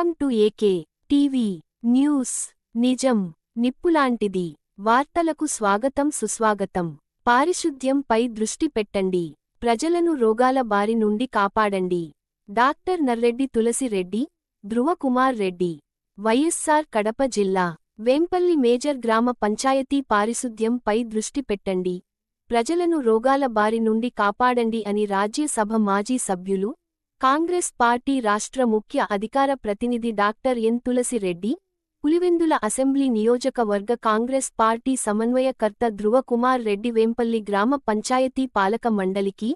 Welcome to AK TV news. నిజం నిప్పులాంటిది. వార్తలకు స్వాగతం సుస్వాగతం. పారిశుద్ధ్యంపై దృష్టి పెట్టండి. ప్రజలను రోగాల బారి నుండి కాపాడండి. డాక్టర్ నర్రెడ్డి తులసిరెడ్డి ధృవకుమార్ రెడ్డి వైఎస్సార్ కడప జిల్లా వేంపల్లి మేజర్ గ్రామ పంచాయతీ పారిశుద్ధ్యంపై దృష్టి పెట్టండి. ప్రజలను రోగాల బారి నుండి కాపాడండి అని రాజ్యసభ మాజీ సభ్యులు కాంగ్రెస్ పార్టీ రాష్ట్ర ముఖ్య అధికార ప్రతినిధి doctor N Tulasireddy Pulivendula assembly నియోజకవర్గ కాంగ్రెస్ పార్టీ సమన్వయకర్త ధృవకుమార్ రెడ్డి వేంపల్లి గ్రామ పంచాయతీ పాలక మండలికి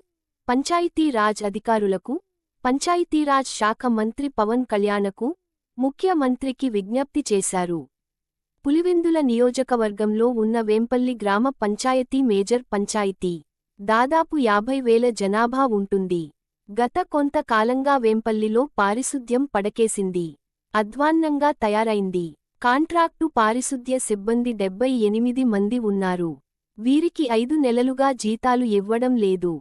పంచాయతీరాజ్ అధికారులకు పంచాయతీరాజ్ శాఖ మంత్రి పవన్ కళ్యాణకు ముఖ్యమంత్రికి విజ్ఞప్తి చేశారు. పులివెందుల నియోజకవర్గంలో ఉన్న వేంపల్లి గ్రామ పంచాయతీ మేజర్ పంచాయతీ. దాదాపు యాభై వేల జనాభా ఉంటుంది. గత కొంతకాలంగా వేంపల్లిలో పారిశుద్ధ్యం పడకేసింది. అధ్వాన్నంగా తయారైంది. కాంట్రాక్టు పారిశుద్ధ్య సిబ్బంది డెబ్బై ఎనిమిది మంది ఉన్నారు. వీరికి ఐదు నెలలుగా జీతాలు ఇవ్వడం లేదు.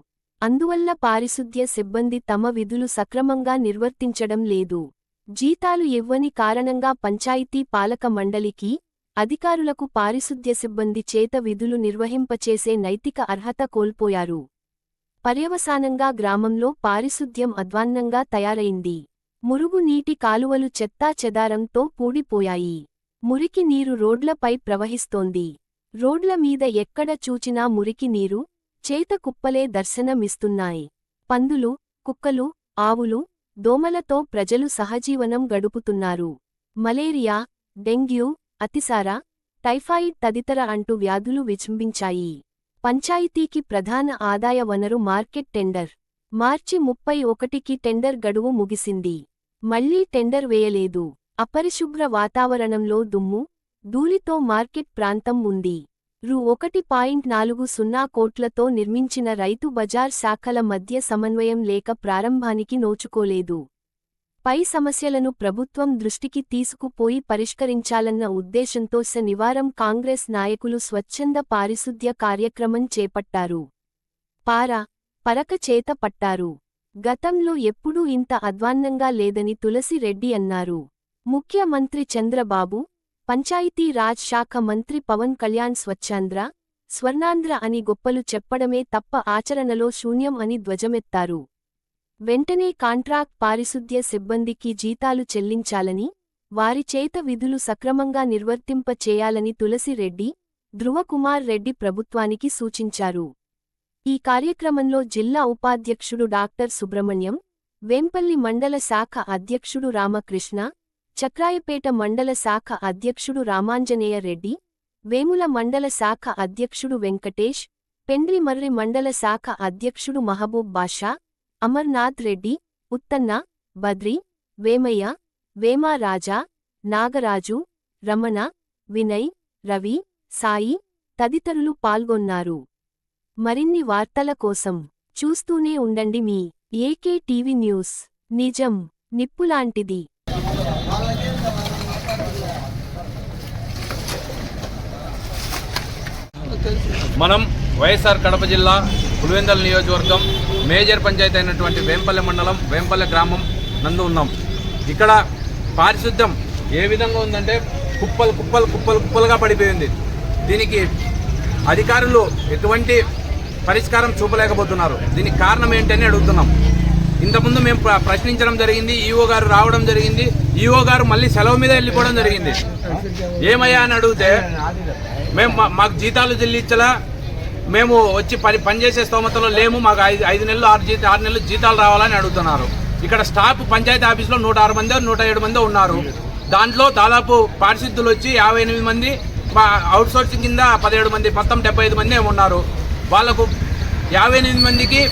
అందువల్ల పారిశుద్ధ్య సిబ్బంది తమ విధులు సక్రమంగా నిర్వర్తించడం లేదు. జీతాలు ఇవ్వని కారణంగా పంచాయతీ పాలక మండలికి అధికారులకు పారిశుద్ధ్య సిబ్బంది చేత విధులు నిర్వహింపచేసే నైతిక అర్హత కోల్పోయారు. పర్యవసానంగా గ్రామంలో పారిశుద్ధ్యం అధ్వాన్నంగా తయారైంది. మురుగునీటి కాలువలు చెత్తా చెదారంతో పూడిపోయాయి. మురికి నీరు రోడ్లపై ప్రవహిస్తోంది. రోడ్ల మీద ఎక్కడ చూచినా మురికి నీరు చేత కుప్పలే దర్శనమిస్తున్నాయి. పందులు కుక్కలు ఆవులు దోమలతో ప్రజలు సహజీవనం గడుపుతున్నారు. మలేరియా డెంగ్యూ అతిసార టైఫాయిడ్ తదితర అంటూ వ్యాధులు విజృంభించాయి. పంచాయతీకి ప్రధాన ఆదాయ వనరు మార్కెట్ టెండర్. మార్చి ముప్పై ఒకటికి టెండర్ గడువు ముగిసింది. మళ్ళీ టెండర్ వేయలేదు. అపరిశుభ్ర వాతావరణంలో దుమ్ము ధూళితో మార్కెట్ ప్రాంతం ఉంది. రు. ఒకటి పాయింట్ నాలుగు సున్నా కోట్లతో నిర్మించిన రైతు బజార్ శాఖల మధ్య సమన్వయం లేక ప్రారంభానికి నోచుకోలేదు. పై సమస్యలను ప్రభుత్వం దృష్టికి తీసుకుపోయి పరిష్కరించాలన్న ఉద్దేశంతో శనివారం కాంగ్రెస్ నాయకులు స్వచ్ఛంద పారిశుద్ధ్య కార్యక్రమం చేపట్టారు. పార పరక చేత పట్టారు. గతంలో ఎప్పుడూ ఇంత అధ్వాన్నంగా లేదని తులసిరెడ్డి అన్నారు. ముఖ్యమంత్రి చంద్రబాబు పంచాయతీ రాజ్ శాఖ మంత్రి పవన్ కళ్యాణ్ స్వచ్ఛాంధ్ర స్వర్ణాంధ్ర అని గొప్పలు చెప్పడమే తప్ప ఆచరణలో శూన్యం అని ధ్వజమెత్తారు. వెంటనే కాంట్రాక్ట్ పారిశుద్ధ్య సిబ్బందికి జీతాలు చెల్లించాలని వారి చేత విధులు సక్రమంగా నిర్వర్తింప చేయాలని తులసిరెడ్డి ధృవకుమార్ రెడ్డి ప్రభుత్వానికి సూచించారు. ఈ కార్యక్రమంలో జిల్లా ఉపాధ్యక్షుడు డాక్టర్ సుబ్రహ్మణ్యం వేంపల్లి మండల శాఖ అధ్యక్షుడు రామకృష్ణ చక్రాయపేట మండల శాఖ అధ్యక్షుడు రామాంజనేయ రెడ్డి వేముల మండల శాఖ అధ్యక్షుడు వెంకటేష్ పెండ్రిమర్రి మండల శాఖ అధ్యక్షుడు మహబూబ్ బాషా అమర్నాథ్ రెడ్డి ఉత్తన్న బద్రి వేమయ్య వేమారాజా నాగరాజు రమణ వినయ్ రవి సాయి తదితరులు పాల్గొన్నారు. మరిన్ని వార్తల కోసం చూస్తూనే ఉండండి మీ ఏకే టీవీ న్యూస్. నిజం నిప్పులాంటిది. మనం వైఎస్ఆర్ కడప జిల్లా పులివెందల నియోజకవర్గం మేజర్ పంచాయతీ అయినటువంటి వేంపల్లె మండలం వేంపల్లె గ్రామం నందు ఉన్నాం. ఇక్కడ పారిశుద్ధ్యం ఏ విధంగా ఉందంటే కుప్పలు కుప్పలు కుప్పలు కుప్పలుగా పడిపోయింది. దీనికి అధికారులు ఎటువంటి పరిష్కారం చూపలేకపోతున్నారు. దీనికి కారణం ఏంటని అడుగుతున్నాం. ఇంతకుముందు మేము ప్ర- ప్రశ్నించడం జరిగింది ఈఓ గారు రావడం జరిగింది ఈఓ గారు మళ్ళీ సెలవు మీద వెళ్ళిపోవడం జరిగింది. ఏమయ్యా అని అడిగితే మేము మా- మాకు జీతాలు చెల్లించలా మేము వచ్చి పని పనిచేసే స్తోమతలో లేము. మాకు ఐదు ఐదు నెలలు ఆరు జీత ఆరు నెలలు జీతాలు రావాలని అడుగుతున్నారు. ఇక్కడ స్టాఫ్ పంచాయతీ ఆఫీస్లో నూట ఆరు మంది నూట ఏడు మంది ఉన్నారు. దాంట్లో దాదాపు పారిశుద్ధులు వచ్చి యాభై ఎనిమిది మంది మా అవుట్ సోర్సింగ్ కింద పదిహేడు మంది మొత్తం డెబ్బై ఐదు మంది ఉన్నారు. వాళ్ళకు యాభై ఎనిమిది మందికి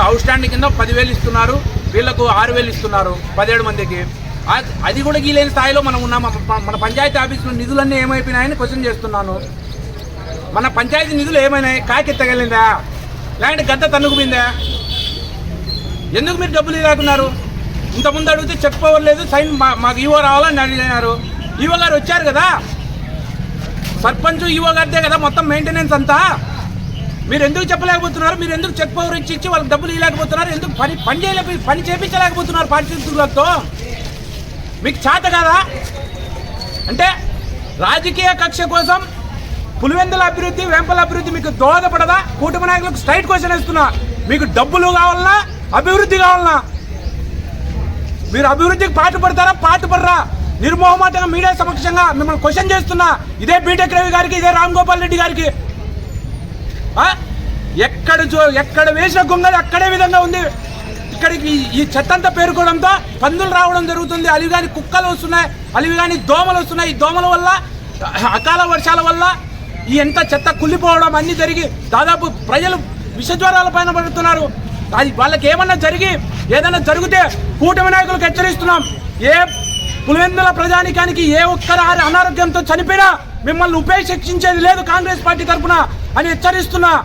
అవుట్ స్టాండింగ్ కింద పదివేలు ఇస్తున్నారు. వీళ్ళకు ఆరు వేలు ఇస్తున్నారు పదిహేడు మందికి. అది- కూడా గీలేని స్థాయిలో మనం ఉన్నాం. మన- మన పంచాయతీ ఆఫీసులో నిధులన్నీ ఏమైపోయినాయని క్వశ్చన్ చేస్తున్నాను. మన పంచాయతీ నిధులు ఏమైనాయి కాకెత్తగలిందా? లేదంటే గద్ద తన్నుకుపోయిందా? ఎందుకు మీరు డబ్బులు ఇలాకున్నారు ఇంతకుముందు అడిగితే చెక్ పవర్ లేదు సైన్ మా- మాకు ఈవో రావాలని అడిగినారు ఈవో గారు వచ్చారు కదా? సర్పంచ్ ఈవో గారిదే కదా మొత్తం మెయింటెనెన్స్ అంతా? మీరు ఎందుకు చెప్పలేకపోతున్నారు? మీరు ఎందుకు చెక్ పవర్ ఇచ్చి ఇచ్చి వాళ్ళకి డబ్బులు ఇవ్వలేకపోతున్నారు? ఎందుకు పని పని చేయలేక పని చేపించలేకపోతున్నారు పారిశుద్ధులతో మీకు చేత కదా? అంటే రాజకీయ కక్ష కోసం పులివెందుల అభివృద్ధి వెంపల అభివృద్ధి మీకు దోహదపడదా? కూటమి నాయకులకు స్ట్రైట్ క్వశ్చన్ ఇస్తున్నా మీకు డబ్బులు కావాలన్నా అభివృద్ధి కావాలన్నా. మీరు అభివృద్ధికి పాటుపడతారా పాటుపడరా నిర్మోహమాటంగా మీడియా సమక్షంగా మిమ్మల్ని క్వశ్చన్ చేస్తున్నా. ఇదే బీటెక్ రవి గారికి ఇదే రామ్ గోపాల్ రెడ్డి గారికి. ఎక్కడ చూ- ఎక్కడ వేసిన గొంగలు అక్కడే విధంగా ఉంది. ఇక్కడికి ఈ- చెత్తంతా పేరుకోవడంతో పందులు రావడం జరుగుతుంది. అలివి కుక్కలు వస్తున్నాయి. అలివి దోమలు వస్తున్నాయి. ఈ దోమల వల్ల అకాల వర్షాల వల్ల ఈ ఎంత చెత్త కుళ్ళిపోవడం అన్ని జరిగి దాదాపు ప్రజలు విషజ్వరాల పైన పడుతున్నారు. అది వాళ్ళకి ఏమన్నా జరిగి ఏదైనా జరిగితే కూటమి నాయకులకు హెచ్చరిస్తున్నాం. ఏ పులివెందుల ప్రజానికానికి ఏ ఒక్కరు అనారోగ్యంతో చనిపోయినా మిమ్మల్ని ఉపేక్షించేది లేదు కాంగ్రెస్ పార్టీ తరఫున అని హెచ్చరిస్తున్నా.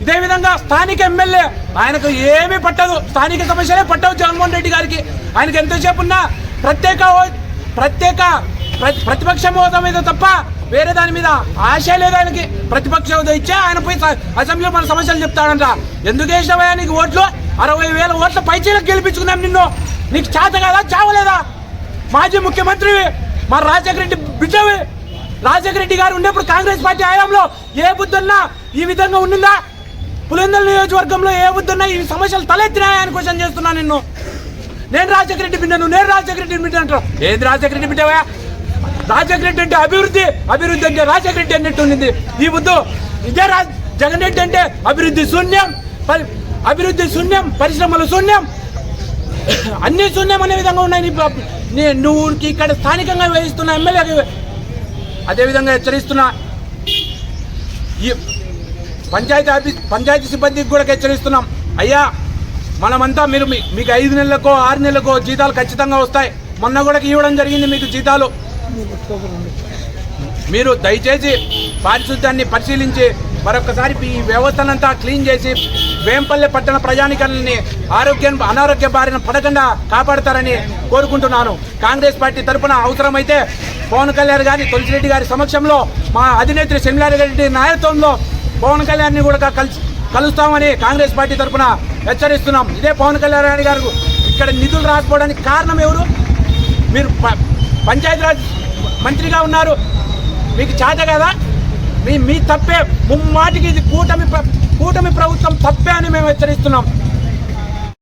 ఇదే విధంగా స్థానిక ఎమ్మెల్యే ఆయనకు ఏమీ పట్టదు. స్థానిక సమస్యలే పట్టవు జగన్మోహన్ రెడ్డి గారికి. ఆయనకు ఎంతసేపు ఉన్నా ప్రత్యేక ప్రత్యేక ప్ర- ప్రతిపక్ష హోదా మీద తప్ప వేరే దాని మీద ఆశ లేదు ఆయనకి ప్రతిపక్ష హోదా ఇచ్చే? ఆయన పోయి అసెంబ్లీలో మన సమస్యలు చెప్తాడంట. ఎందుకు వేసినవా నీకు ఓట్లు? అరవై వేల ఓట్ల పైచీలకు గెలిపించుకున్నాం నిన్ను. నీకు చేత కదా? చావలేదా? మాజీ ముఖ్యమంత్రి మా రాజశేఖర రెడ్డి బిడ్డవి. రాజశేఖర రెడ్డి గారు ఉండేప్పుడు కాంగ్రెస్ పార్టీ హయాంలో ఏ బుద్ధున్నా ఈ విధంగా ఉండిందా? పులిందల నియోజకవర్గంలో ఏ బుద్ధున్నా ఈ సమస్యలు తలెత్తినాయని క్వశ్చన్ చేస్తున్నా నిన్ను. నేను రాజశేఖర రెడ్డి బిడ్డను నేను రాజశేఖర రెడ్డి బిడ్డ అంటారు ఏది రాజశేఖర రెడ్డి బిడ్డవా రాజశేఖర రెడ్డి అంటే అభివృద్ధి అభివృద్ధి అంటే రాజశేఖర రెడ్డి అన్నట్టు ఉండింది ఈ ముద్దు ఇదే రాజ్ జగన్ రెడ్డి అంటే అభివృద్ధి శూన్యం అభివృద్ధి శూన్యం పరిశ్రమలు శూన్యం. అన్ని శూన్యం అనే విధంగా ఉన్నాయి నువ్వు ఇక్కడ స్థానికంగా వహిస్తున్న ఎమ్మెల్యే అదేవిధంగా హెచ్చరిస్తున్నా ఈ పంచాయతీ ఆఫీస్ పంచాయతీ సిబ్బందికి కూడా హెచ్చరిస్తున్నాం. అయ్యా మనమంతా మీరు మీకు ఐదు నెలలకో ఆరు నెలలకో జీతాలు ఖచ్చితంగా వస్తాయి. మొన్న కూడా ఇవ్వడం జరిగింది మీకు జీతాలు. మీరు దయచేసి పారిశుద్ధ్యాన్ని పరిశీలించి మరొకసారి ఈ వ్యవస్థనంతా క్లీన్ చేసి వేంపల్లె పట్టణ ప్రజానికల్ని ఆరోగ్యం అనారోగ్య బారిన పడకుండా కాపాడతారని కోరుకుంటున్నాను. కాంగ్రెస్ పార్టీ తరపున అవసరమైతే పవన్ కళ్యాణ్ గారి తులసిరెడ్డి గారి సమక్షంలో మా అధినేత్రి రెడ్డి నాయకత్వంలో పవన్ కళ్యాణ్ని కూడా కలిసి కలుస్తామని కాంగ్రెస్ పార్టీ తరపున హెచ్చరిస్తున్నాం. ఇదే పవన్ కళ్యాణ్ గారు ఇక్కడ నిధులు రాకపోవడానికి కారణం ఎవరు? మీరు పంచాయతీరాజ్ మంత్రిగా ఉన్నారు. మీకు చేత కదా? మీ మీ తప్పే. ముమ్మాటికి ఇది కూటమి కూటమి ప్రభుత్వం తప్పే అని మేము హెచ్చరిస్తున్నాం.